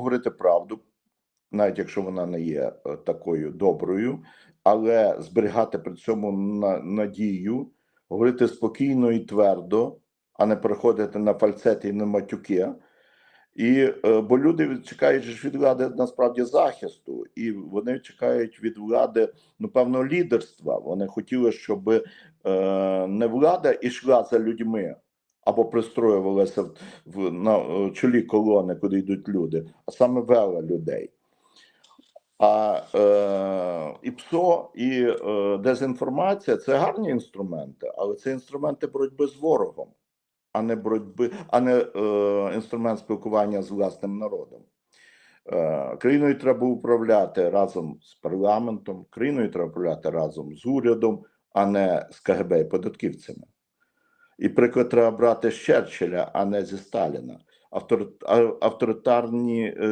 говорити правду, навіть якщо вона не є е, такою доброю, але зберігати при цьому надію, говорити спокійно і твердо, а не переходити на фальцети і на матюки. І е, бо люди чекають ж від влади насправді захисту, і вони чекають від влади ну певного лідерства. Вони хотіли, щоб е, не влада йшла за людьми або пристроювалася в, в на е, чолі колони, куди йдуть люди, а саме вела людей. А е, і ПСО, і е, дезінформація це гарні інструменти, але це інструменти боротьби з ворогом, а не боротьби, а не е, інструмент спілкування з власним народом. Е, країною треба управляти разом з парламентом, країною треба управляти разом з урядом, а не з КГБ і податківцями. І приклад треба брати з Черчилля, а не зі Сталіна. Автор, авторитарні е,